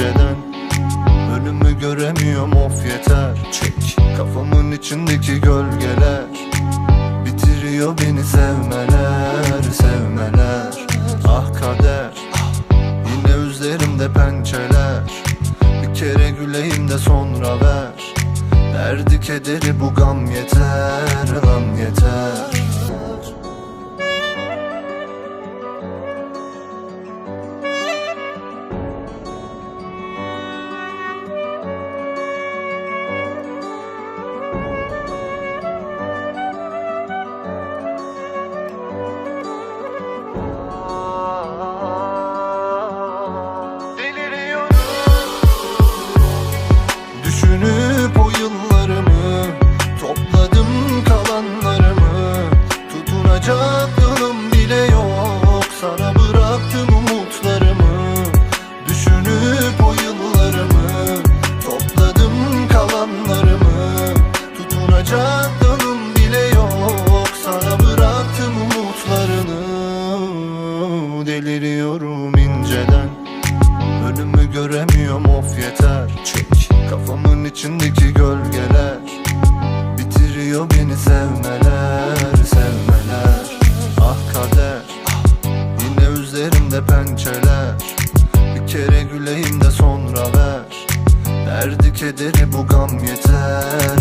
önceden Ölümü göremiyorum of yeter. Çek kafamın içindeki gölgeler. Bitiriyor beni sevmeler sevmeler. Ah kader Yine üzlerimde pençeler. Bir kere güleyim de sonra ver. Derdi kederi bu gam yeter Gam yeter. deliriyorum inceden. Önümü göremiyorum of yeter. Çek kafamın içindeki gölgeler. Bitiriyor beni sevmeler sevmeler. Ah kader yine üzerimde pençeler. Bir kere güleyim de sonra ver. Erdi kederi bu gam yeter.